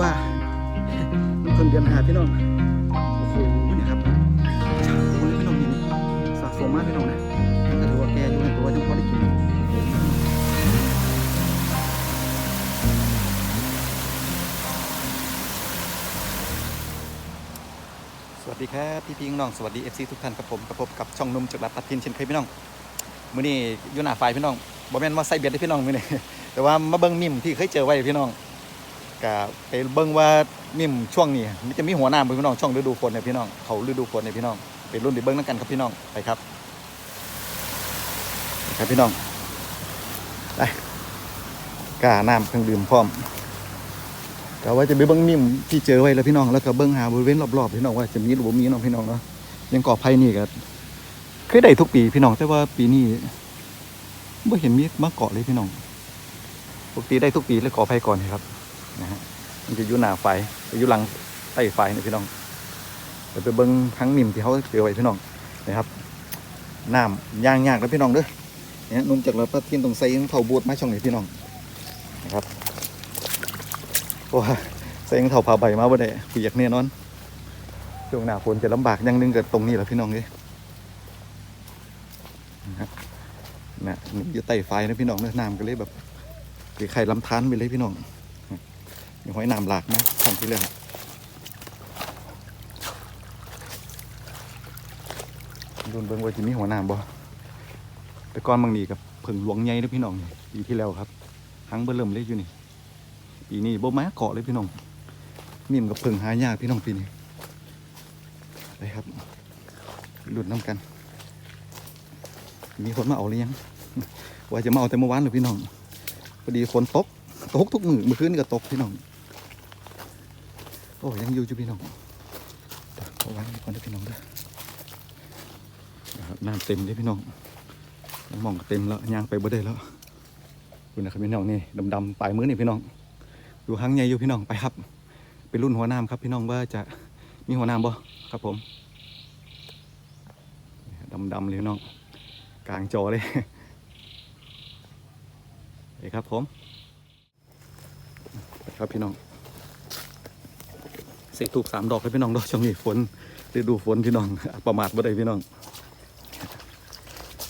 ว่าเพิ่งเดือนหาพี่น้อง โอ้โหเนี่ยครับเช้าเลยพี่น้องนี่สะสมมากพี่น้องนะก็ถือว่าแกอยู่ในตัวจังพอได้กินสวัสดีครับพี่พี่น้องสวัสดี FC ทุกท่านครับผมกับพบกับช่องนุ่มจากรัฐปัดทินเช่นเคยพี่น้องมื้อนี้อยู่หน้าไฟพี่น้องบ่แม่นมาใส่เบียดให้พี่น้องมื้อนี้แต่ว่ามาเบิ่งมิมที่เคยเจอไว้พี่น้อง ก็ไปเบิ่งว่ามิมช่วงนี้มันจะมีหัวหน้าพี่น้องช่องฤดูฝนเนี่ยพี่น้องเขาฤดูฝนเนี่ยพี่น้องไปรุ่นไปเบิ่งนํกันครับพี่น้องไปครับครับพี่น้องไปกาน้ำเครื่องดื่มพร้อมก็ว่าจะไปเบิ้งมิมที่เจอไว้แล้วพี่น้องแล้วก็เบิ้งหาบริเวณรอบๆพี่น้องว่าจะมีหรือบ่มีเนาะพี่น้องเนาะยังก่อไผ่นี่ก็เคยได้ทุกปีพี่น้องแต่ว่าปีนี้ไม่เห็นมีมาเกาะเลยพี่น้องปกติได้ทุกปีแล้วก่อไผ่ก่อนครับ นะฮะมันจะอยู่หน้าไฟอยู่หลังใต้ไฟนี่พี่น้องเดี๋ยวไปเบิ้งทั้งมิมที่เขาเจอไว้พี่น้องนะครับน้ำย่างยากแล้วพี่น้องเด้อเนี่ยนุ่มจากเราพัดทินตรงไซเผาบูดมาช่องนี้พี่น้องนะครับว่าใส่รองเท้าผ้าใบมาบ่ได้เปียกแน่นอนช่วงหน้าฝนจะลำบากอย่างนึงกับตรงนี้แหละพี่น้องเอ้ยนะฮะนี่อยู่ใต้ไฟนะพี่น้องเนื้อน้ำก็เลยแบบคือไข่ลำธารไปเลยพี่น้อง มีหอยน้ำหลากนะทำที่เรื่องโดนเบิ่งว่าจะมีหัวน้ำบ่แต่ก่อนบางนี้กับเพิ่งหลวงใหญ่นะพี่น้องนี่ปีที่แล้วครับหังเบิ่เริ่มเลยอยู่นี่ปีนี้บ่มาเกาะเลยพี่น้องนิ่มกับเพิ่งหายากพี่น้องปีนี้ไปครับหลุดน้ำกัน มีคนมาเอาหรือยังว่าจะมาเอาแต่เมื่อวานเลยพี่น้องพอดีฝนตกตกทุกมือเมื่อคืนนก็ตกพี่น้อง โอ้ยังอยู่อยู่พี่น้องเดี๋ยวเอาวางก่อนนะพี่น้องด้อนะครับน้ำเต็มเลยพี่น้องมองก็เต็มแล้วย่างไปบ่ได้แล้วคุณนะครับพี่น้องนี่ดำๆปลายมือนี่พี่น้องอยู่หางใหญ่อยู่พี่น้องไปครับ เป็นรุ่นหัวน้ำครับพี่น้องว่าจะมีหัวน้ำบ่ครับผมดำๆเลยพี่น้องกลางจอเลยไปครับผมไปครับพี่น้อง สกถูกสามดอกเลยพี่น้องดอกช่วงนี้ฝนฤดูฝนพี่น้อง ประมาทบ่ได้พี่น้อง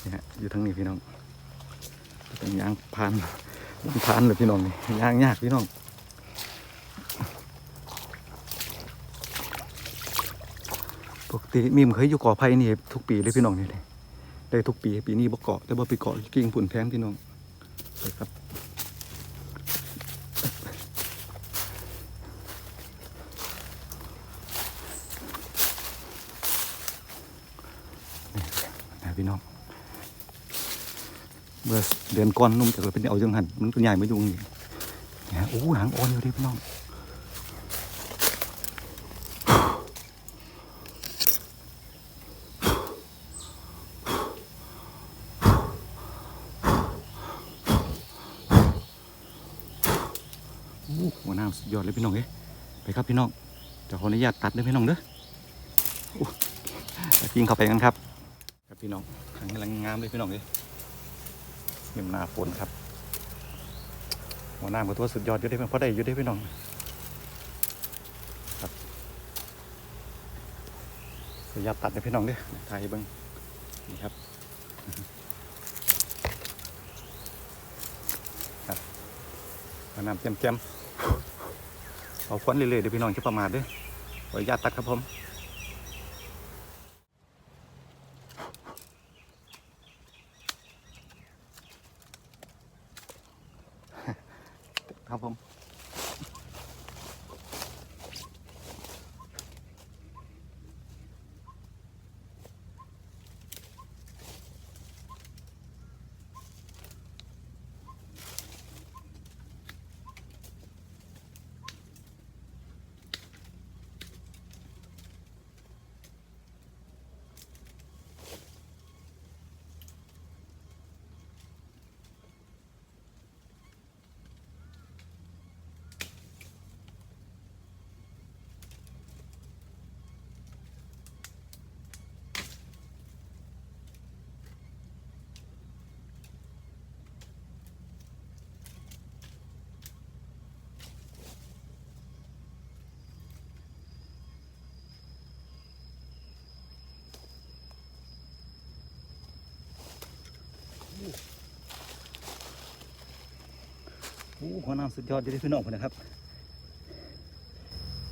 นี่ฮะอยู่ทางนี้พี่น้องต้องยางพานลำพานเลยพี่น้องนี่ยางยากพี่น้องปกติมีมเคยอยู่เกาะไผ่นี่ทุกปีเลยพี่น้องนี่เลยได้ทุกปีปีนี้บ่เกาะแต่บ่ไปเกาะกิ่งผุนแทนพี่น้องครับ พี่น้องเมื่อเดือนก่อนนุ่มจากเป็นเอาจังหันมันตัวใหญ่มาอยู่นี่เนี่ยโอ้หางอ่อนอยู่ดิพี่น้องหัวหน้าสุดยอดเลยพี่น้องเอ้ไปครับพี่น้องจะขออนุญาตตัดเลยพี่น้องเด้อกินเข้าไปกันครับ พี่น้องหางกำลังงามเลยพี่น้องเอ้ยเห็นหน้าฝนครับหัวหน้าก็ตัวสุดยอดอยู่ได้เพราะได้อยู่ได้พี่น้องครับขออนุญาตตัดเลยพี่น้องเด้ถ่ายเบิ่งนี่ครับครับหัวหน้าเต็มเต็มๆเอาควันเรื่อยๆเดี๋ยวพี่น้องจะประมาทด้อขออนุญาตตัดครับผม หัวน้ำสุดยอดเลยพี่น้องคนนะครับ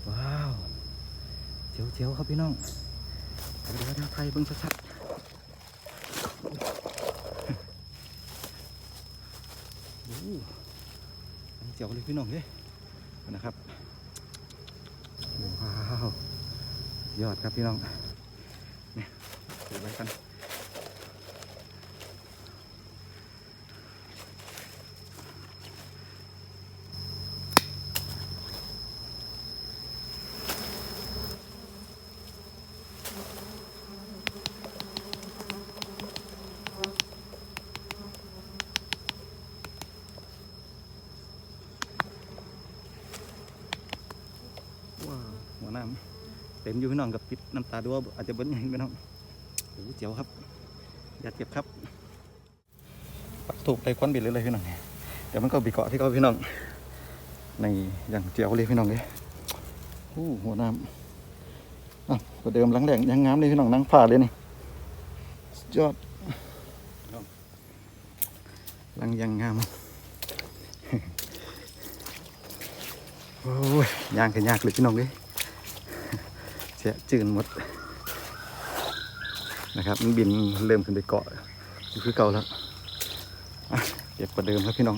ว้าวเจียวเจียวๆครับพี่น้องเดี๋ยวเดี๋ยวไทยเบิ้งชัดๆโอ้เจียวเลยพี่น้องเด้นะครับ ว้าว ยอดครับพี่น้องเนี่ยเก็บไว้กัน ว้าวหัว น้ำเต็มอยู่พี่น้องกับปิดน้ำตาด้วยอาจจะเบิ้ลยังพี่น้องโอ้โหเจียวครับ อย่าเจ็บครับปักถูกไปควันบิดเลยเลยพี่น้องเดี๋ยวมันก็บีเกาะที่เขาพี่น้อง ในอย่างเจียวเลยพี่น้องเลยโอ้โหหัวน้ำอะประเดิมลังแหลงยังงามเลยพี่น้องนั่งผ่าเลยนี่ยอดลังยังงามโอ้ยยางกันยากเลยพี่น้องเลย เสียจืดหมดนะครับมันบินเริ่มขึ้นไปเกาะอยู่คือเก่าแล้วอะเก็บประเดิมครับพี่น้อง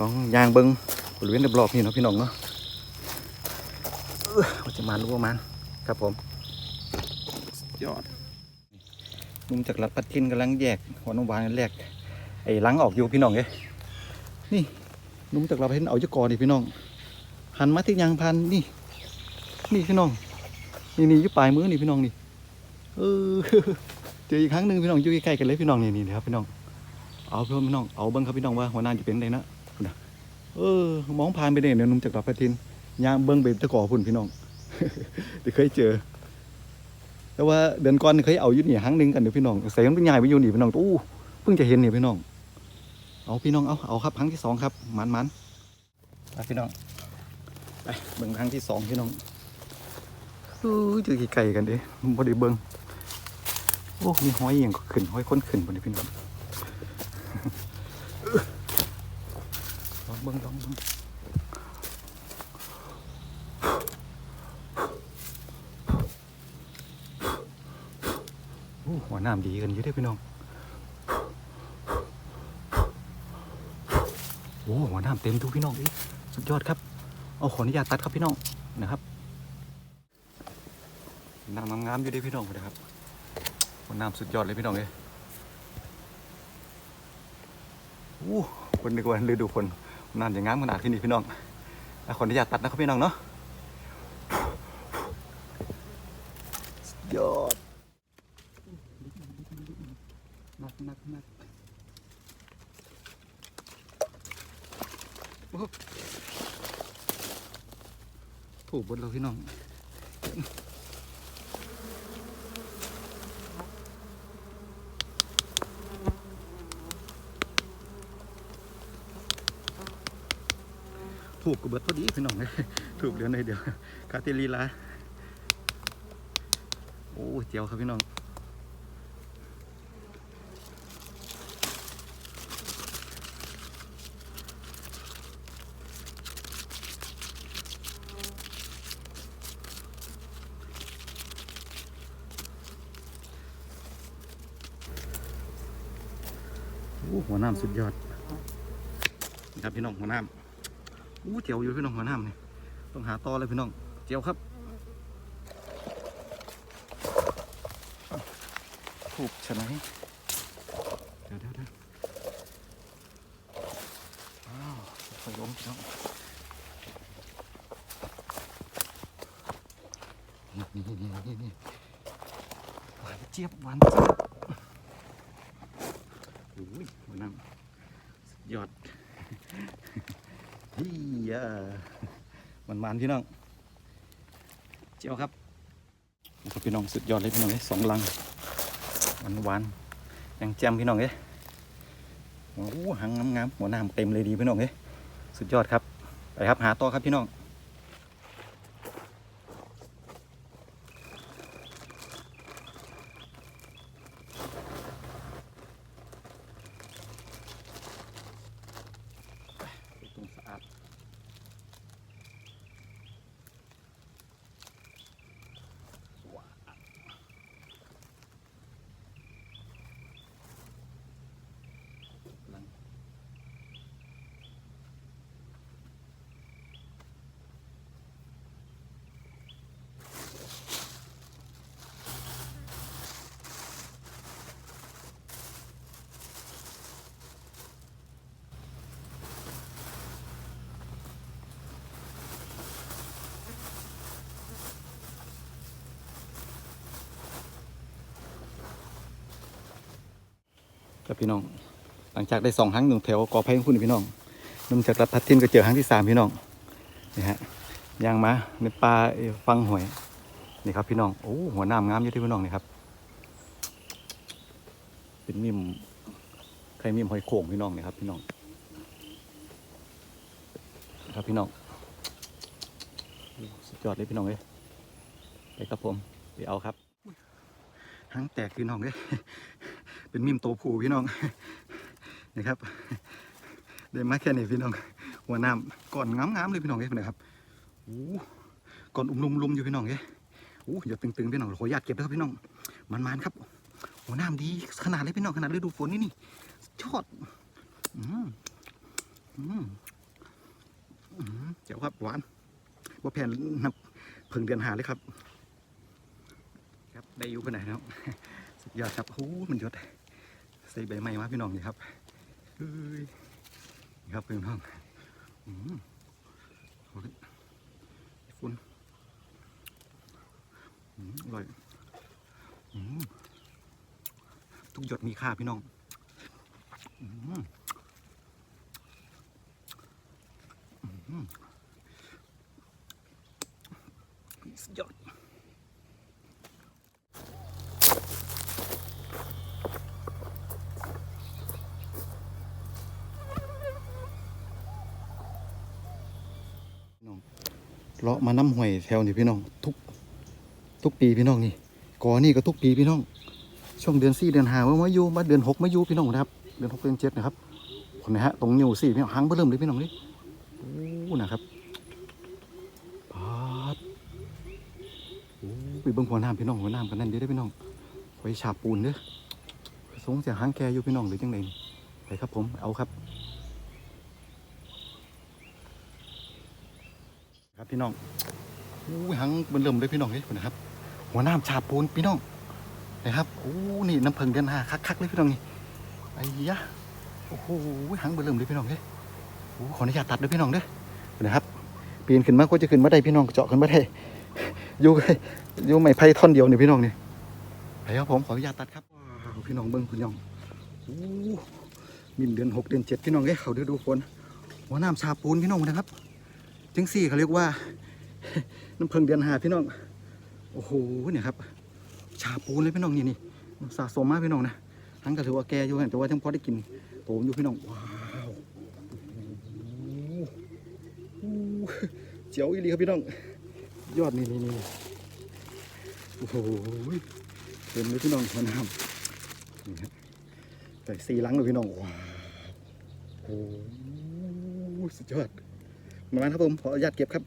ลองยางเบิงบริเวณรอบๆนี่เนาะพี่น้องเนาะเอ้อว่าจะมารู้ว่ามันครับผมสุดยอดนุ่มจากรัดปัดทินกำลังแยกหัวน้ำหวานแรกไอ้หลังออกอยู่พี่น้องเอ้ยนี่นุ่มจากเราไปเห็นเอาจะกอนี่พี่น้องหันมาที่ยางพันนี่ นี่พี่น้อง นี่นี่ยู่ปลายมือนี่พี่น้องนี่เออเจออีกครั้งหนึ่งพี่น้องอยู่ใกล้ๆกันเลยพี่น้องนี่นี่ครับพี่น้องเอาพี่น้องเอาเบิ้งครับพี่น้องว่าหัวหน้าจะเป็นไงนะนะเออมองผ่านไปเนี่ยเดี๋ยวนุ่มจากดอกพระทินยางเบิ้งไปตะกอพุ่นพี่น้องแต่เคยเจอ แต่ว่าเดือนก่อนเคยเอาอยู่นี่ครั้งหนึ่งกันเดี๋ยวพี่น้องใส่มันเป็นใหญ่ไปอยู่หนีพี่น้องอู้เพิ่งจะเห็นเนี่ยพี่น้อง เอาพี่น้องเอาเอาครับครั้งที่สองครับมันมันไปพี่น้องไปเบิ่งครั้งที่สองพี่น้อง อู้ยเจอกี่ไก่กันเด้บ่ได้เบิ่งโอ้มีห้อยอหย่างก็ขึ้นห้อยค้นขึ้นบนนี้พี่น้องลองเบิ่งลองเบิ่งโอ้หัวน้ำดีกันอยู่เด้พี่น้องโอ้หัวน้ำเต็มทุกพี่น้องสุดยอดครับเอาขออนุญาตตัดครับพี่น้องนะครับ น้ำงามๆอยู่ดีพี่น้องนะครับคน้ำสุดยอดเลยพี่น้องเลยโอ้คนดีกว่าฤดูฝนน้ำจะงามขนาดที่นี่พี่น้องอะขออนุญาตตัดนะครับพี่น้องเนาะสุดยอดนักนักนักถูกบนเราพี่น้อง ถูกกับเบิดพอดีพี่น้องเลยถูกเดือนในเดียวคาเตลีลาโอ้เจียวครับพี่น้องหัวน้ำสุดยอดนะครับพี่น้องหัวน้ำ อู้เจียวอยู่พี่น้องหัวน้ำนี่ต้องหาต่อเลยพี่น้องเจียวครับถูกชะไหนเดี๋ยวเดี๋ยวเดี๋ยวว้าวไฟล้มพี่น้องนี่นี่นี่นี่นี่หวานเจี๊ยบหวานเจี๊ยบอุ้ยหัวน้ำสุดยอด ฮียมันมันพี่น้อง เจียวครับนะครับพี่น้องสุดยอดเลยพี่น้องเลยสองลังหวานหวานๆยังแจมพี่น้องเลยโอ้หหางงามๆหัวหน้าเต็มเลยดีพี่น้องเลยสุดยอดครับไปครับหาต่อครับพี่น้อง ครับพี่น้อง หลังจากได้สองครั้งหนึ่งแถวกอไผ่ของคุณพี่น้องนุ่มจากรัดพัดทินก็เจอครั้งที่สามพี่น้องนี่ฮะยางมาในปลาฟังหวยนี่ครับพี่น้องโอ้หัวน้ำงามอยู่ที่พี่น้องนี่ครับ เป็นมิมใครมิมหอยโข่งพี่น้องนี่ครับพี่น้องครับพี่น้องสุดยอดเลยพี่น้องเลยไปครับผมไปเอาครับหางแตกพี่น้องเลย เป็นมิมโตผูพี่น้องนะครับได้มาแค่นี้พี่น้อง หัวน้ำก่อนงามๆเลยพี่น้องเอ้ยนะครับโอ้ก่อนอุ้มลุมลุมอยู่พี่น้องเอ้ยโอ้ย่าตึงๆพี่น้องขออนุญาตเก็บนะครับพี่น้อง มันๆครับ หัวน้ำดีขนาดเลยพี่น้องขนาดฤดูฝนนี่นี่ชอดอืมอืมเจ๋วครับหวานว่าแผ่นน้ำเพิ่งเดือนหาเลยครับ ครับได้อยู่ขนาดแล้วสุดยอดครับโอ้มันยศใส่ใบไม้มาพี่น้องนี่ครับเฮ้ยนี่ครับพี่น้องอืมโอ้ยฝุ่นอืมอร่อยอืมทุกหยดมีค่าพี่น้องอืมอืมสุดยอดพี่น้อง เลาะมาน้ำห่วยแถวนี่พี่น้อง ทุกทุกปีพี่น้องนี่กอนี่ก็ทุกปีพี่น้อง ช่วงเดือนสี่เดือนห้าเมื่อมาอยู่มาเดือนหกมาอยู่พี่น้องนะครับ เดือนหกเดือนเจ็ดนะครับคนนะฮะตรงนิ้วสี่พี่น้องหางเบิ่มเลยพี่น้องนี่โอ้นะครับปาดโอ้ไปเบิ่งหัวน้ำพี่น้องหัวน้ำกันนั่นเด้อเด้พี่น้องไว้ฉาบปูนเด้อสงเสียหางแกอยู่พี่น้องหรือจังไงไปครับผมเอาครับ ครับพี่น้องโอ้หางเบิ่มเลยพี่น้องนี่นะครับ หัวน้ำฉาบปูนพี่น้องนะครับโอ้นี่น้ำเพิงเดือนห้าคักๆเลยพี่น้องนี่ไอ้ยะโอ้โหหางเบอเริ่มเลยพี่น้องเด้อโอ้ขออนุญาตตัดด้วยพี่น้องเด้อนะครับปีนขึ้นมาก็จะขึ้นมาได้พี่น้องเจาะขึ้นมาได้อยู่อยู่ไม่ไผ่ท่อนเดียวนี่พี่น้องนี่ไปครับผมขออนุญาตตัดครับพี่น้องเบิ้งพี่น้องโอ้มินเดือนหกเดือนเจ็ดพี่น้องเอ้ยเขาดือดูฝนหัวน้ำชาปูนพี่น้องนะครับ จังสี่เขาเรียกว่า น้ำเพิงเดือนหาพี่น้อง โอ้โหเนี่ยครับ ชาปูนเลยพี่น้องนี่นี่สะสมมากพี่น้องนะทั้งก็ถือว่าแกอยู่แต่ว่าทั้งพอได้กินโตมอยู่พี่น้องว้าวเจ๋วอีลีครับพี่น้อง ยอดนี่นี่นี่โอ้โหเต็มเลยพี่น้องหัวน้ำนี่ครับแต่สีหลังเลยพี่น้องว้าวโอ้สุดยอด มาแล้วครับผมขออนุญาตเก็บครับ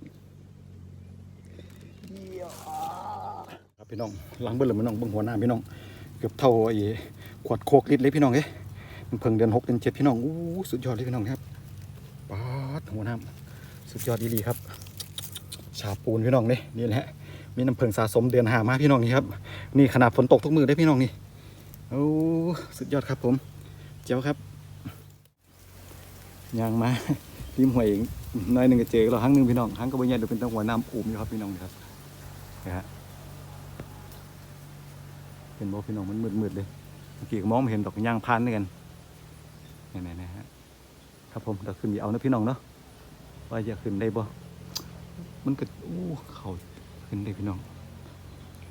ครับพี่น้องหลังเบิ้ลเลยพี่น้องเบิ้งหัวหน้าพี่น้องเกือบเท่าไอ้ขวดโคกลิตรเลยพี่น้องเอ้มันเพิ่งเดือนหกเดือนเจ็ดพี่น้องอู้สุดยอดเลยพี่น้องครับป๊าดหัวหน้าสุดยอดดีๆครับ ชาปูนพี่น้องนี่นี่แหละมีน้ำเพิงสะสมเดือนหามาพี่น้องนี่ครับนี่ขนาดฝนตกทุกมือได้พี่น้องนี่โอ้สุดยอดครับผม เจ้าครับยางมา ริมหวยเองน้อยหนึ่งก็เจอเราครั้งหนึ่งพี่น้องครั้งก็บ่ใหญ่เดี๋ยวเป็นตั้งหัวน้ำอุ่มอยู่ครับพี่น้องนะครับนะฮะเห็นบอกพี่น้องมันมืดๆเลยเมื่อกี้ก็มองไม่เห็นดอกย่างพานด้วยกันนี่ๆนะฮะครับผมเราขึ้นอย่าเอานะพี่น้องเนาะว่าจะขึ้นได้บ่มันก็อู้เขาขึ้นได้พี่น้อง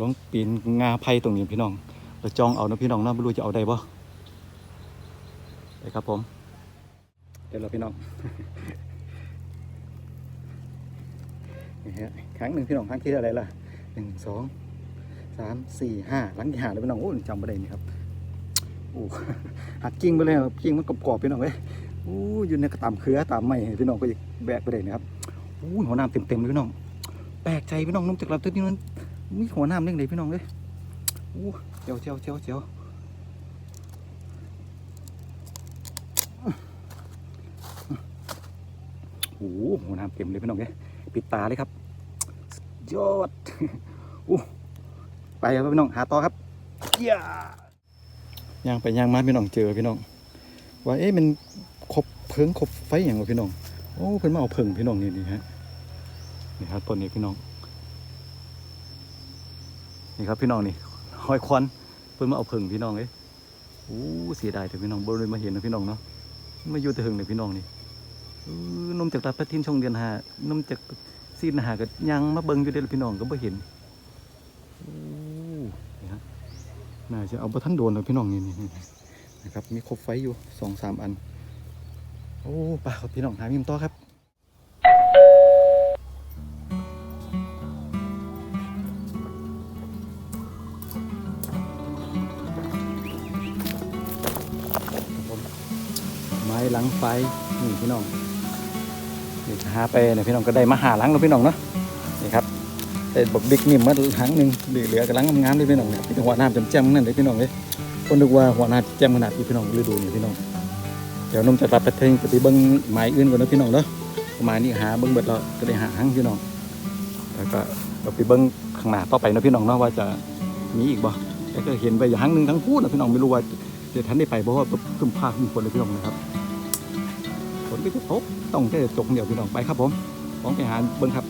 ลองปีนงาไผ่ตรงนี้พี่น้องเราจองเอานะพี่น้องเนาะไม่รู้จะเอาได้บ่ไปครับผมเดี๋ยวเราพี่น้อง นี่ฮะครั้งหนึ่งพี่น้องครั้งที่อะไรล่ะหนึ่งสองสามสี่ห้าหลังที่หาเลยพี่น้องโอ้จำไม่ได้นี่ครับโอ้หักกิ้งไปเลยครับกิ้งมันกรอบๆพี่น้องเว้ยโอ้ยอยู่ในกระตามเครือตามไม้พี่น้องก็จะแบกไปเลยนะครับโอ้หัวน้ำเต็มๆเลยพี่น้องแปลกใจพี่น้องนุ่มจากลำตัวนี้มันมีหัวน้ำเร่งเลยพี่น้องเลยโอ้เจียวเจียวเจียวเจียวโอ้โหหัวน้ำเต็มเลยพี่น้องเลย ปิดตาเลยครับยอดโอ้ไปครับพี่น้องหาต่อครับย่าย่างไปย่างมาพี่น้องเจอพี่น้อง ว่าเอ๊ะมันคบเพิงคบไฟอย่างวะพี่น้องโอ้เพิ่นมาเอาเพิงพี่น้องนี่นี่ฮะนี่ครับต้นนี้พี่น้องนี่ครับพี่น้องนี่ห้อยควันเพิ่นมาเอาเพิงพี่น้องเลยโอ้เสียดายแต่พี่น้องบ่เลยมาเห็นนะพี่น้องเนาะมาอยู่แต่หึงเลยพี่น้องนี่ นมจากตาพระทินช่องเดือนหานมจากซีนหาก็ยังมาเบิงอยู่เด้อพี่น้องก็บ่เห็นนี่ฮะน่าจะเอาบ่ทันโดนเลยพี่น้องนี่นี่นะครับ มีครบไฟอยู่สองสามอัน โอ้ป่าครับพี่น้องหามิมต่อครับไม้หลังไฟนี่พี่น้อง นี่หาไปเนี่ยพี่น้องก็ได้มาหาหลังแล้วพี่น้องเนาะนี่ครับแต่บอกบิ๊กนิ่มมาหลังหนึ่งเหลือกับลังงามๆเลยพี่น้องเนี่ยพี่หัวน้ำแจ่มๆนั่นเลยพี่น้องเลยคนนึกว่าหัวน้ำแจ่มขนาดนี้พี่น้องฤดูนี่พี่น้องเดี๋ยวนมจะรับไปเทงจะไปเบิ้งไม้อื่นก่อนนะพี่น้องเนาะประมาณนี้หาเบิ้งเบิดเราก็ได้หาหางพี่น้องแล้วก็เราไปเบิ้งข้างหน้าต่อไปนะพี่น้องเนาะว่าจะมีอีกบ่แต่ก็เห็นไปอย่างหางหนึ่งทั้งคู่นะพี่น้องไม่รู้ว่าจะทันได้ไปเพราะว่าขึ้นภาคขึ้นฝนเลยพี่น้องนะครับ นก็จะตกต้องแค่ตกเดียวพี่น้องไปครับผมของไปหาเบิ้งครับ